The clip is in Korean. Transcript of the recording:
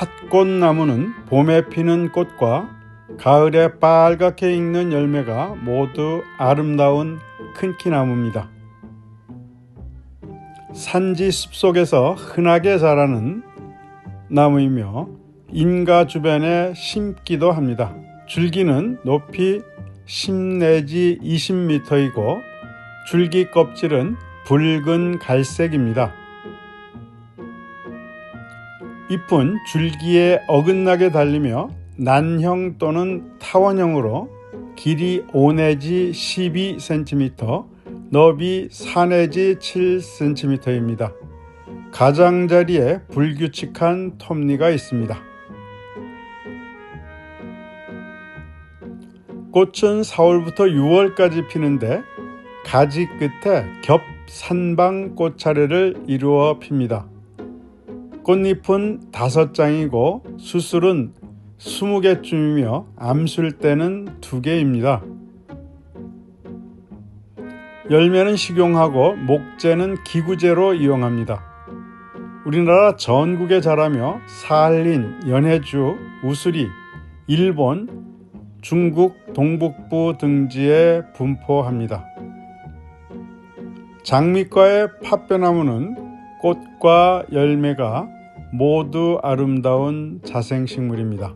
팥꽃나무는 봄에 피는 꽃과 가을에 빨갛게 익는 열매가 모두 아름다운 큰키나무입니다. 산지 숲속에서 흔하게 자라는 나무이며 인가 주변에 심기도 합니다. 줄기는 높이 10 내지 20m이고 줄기 껍질은 붉은 갈색입니다. 잎은 줄기에 어긋나게 달리며 난형 또는 타원형으로 길이 5 내지 12cm, 너비 4 내지 7cm입니다. 가장자리에 불규칙한 톱니가 있습니다. 꽃은 4월부터 6월까지 피는데 가지 끝에 겹 산방 꽃차례를 이루어 핍니다. 꽃잎은 다섯 장이고 수술은 20개쯤이며 암술대는 2개입니다. 열매는 식용하고 목재는 기구재로 이용합니다. 우리나라 전국에 자라며 산린, 연해주, 우수리, 일본, 중국 동북부 등지에 분포합니다. 장미과의 팥벼나무는 꽃과 열매가 모두 아름다운 자생식물입니다.